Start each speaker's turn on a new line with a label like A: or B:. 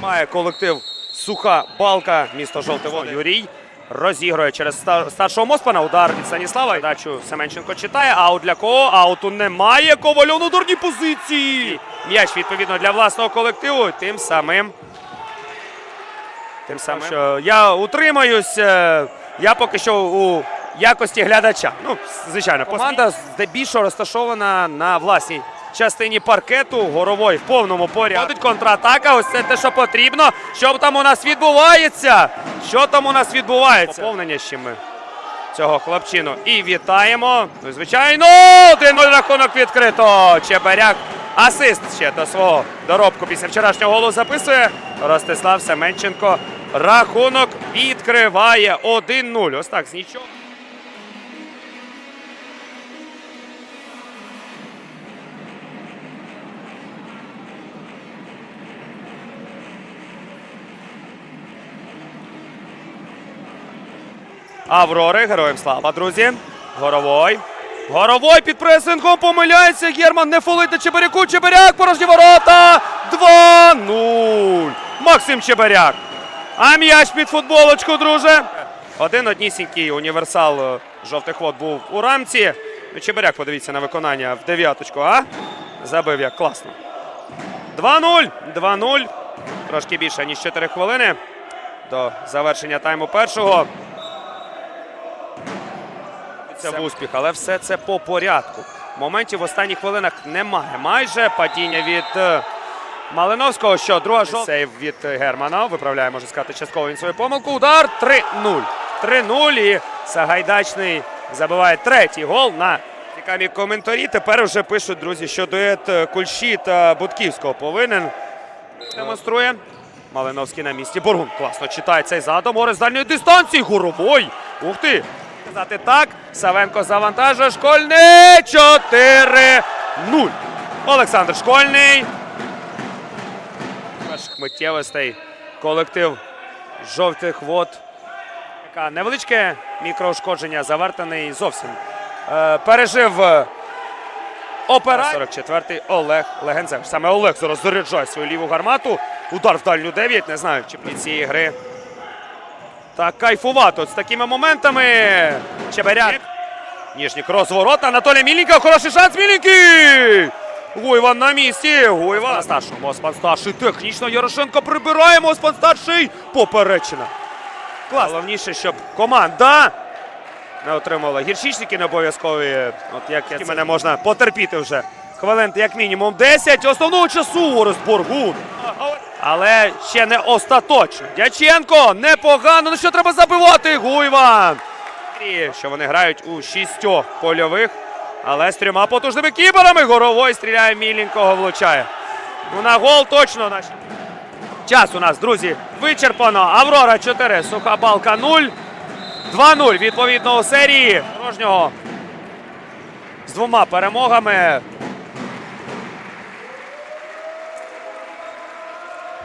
A: Має колектив Суха Балка, місто Жовте Воно. Юрій розігрує через старшого Моспана. Удар від Станіслава. Дачу Семенченко читає. Аут для кого? Ауту немає. Ковальов на ударній позиції. М'яч відповідно для власного колективу. Тим самим. Тим самим, що я утримаюсь. Я поки що у якості глядача. Ну, звичайно, команда здебільшого розташована на власній частині паркету. Горовой в повному порядку. Контратака. Ось це те, що потрібно. Що там у нас відбувається? Що там у нас відбувається? Поповнення ще ми цього хлопчину. І вітаємо. Ну, звичайно, 1-0 рахунок відкрито. Чебаряк асист ще до свого доробку після вчорашнього голу записує. Ростислав Семенченко. Рахунок відкриває 1-0. Ось так з нічого. Аврори, героям слава, друзі. Горовой. Горовой під пресингом помиляється. Герман не фолити Чебиряку. Чебиряк, порожні ворота. 2-0. Максим Чебиряк. А м'яч під футболочку, друже. Один однісінький універсал е, жовтих вод був у рамці. Ну, Чебиряк, подивіться на виконання в дев'яточку, а? Забив як класно. 2-0. 2-0. Трошки більше, ніж 4 хвилини до завершення тайму першого. Це в успіх, але все це по порядку. Моментів в останніх хвилинах немає. Майже падіння від е, Малиновського. Що друга жовта. Сейв від Германа. Виправляє, можна сказати, частково він свою помилку. Удар 3-0. 3-0. І Сагайдачний забиває третій гол на цікаві коментарі. Тепер вже пишуть, друзі, що дует Кульші та Будківського повинен демонструє. Малиновський на місці. Боргун класно читає цей задум. Горе з дальньої дистанції. Горовой. Ух ти. Сказати так. Савенко завантажує. Школьний. 4-0. Олександр Школьний. Перших миттєвостей колектив жовтих вод. Яка невеличке мікроушкодження, завертаний зовсім. Е, пережив е, Операція 44-й Олег Легенцев. Саме Олег зараз заряджає свою ліву гармату. Удар в дальню 9. Не знаю, чи від цієї гри. Так кайфувато з такими моментами. Чеберяк. Ніжнік розворот. Анатолій Міленько. Хороший шанс. Міленький. Гуйван на місці. Гуйван. Старший. Моспан старший. Технічно Ярошенко прибирає. Моспан старший. Поперечина. Клас. Головніше, щоб команда не отримала. Гіршічники не обов'язкові. От як я мене можна потерпіти вже. Хвилин як мінімум 10. Основного часу Орест Боргун. Але ще не остаточно. Дяченко непогано. Ну що треба забивати? Гуйван. Що вони грають у шістьох польових. Але з трьома потужними кіберами. Горовой стріляє міленького, влучає. Ну на гол точно наші. Час у нас, друзі, вичерпано. Аврора 4, суха балка 0. 2-0 відповідно у серії порожнього з двома перемогами.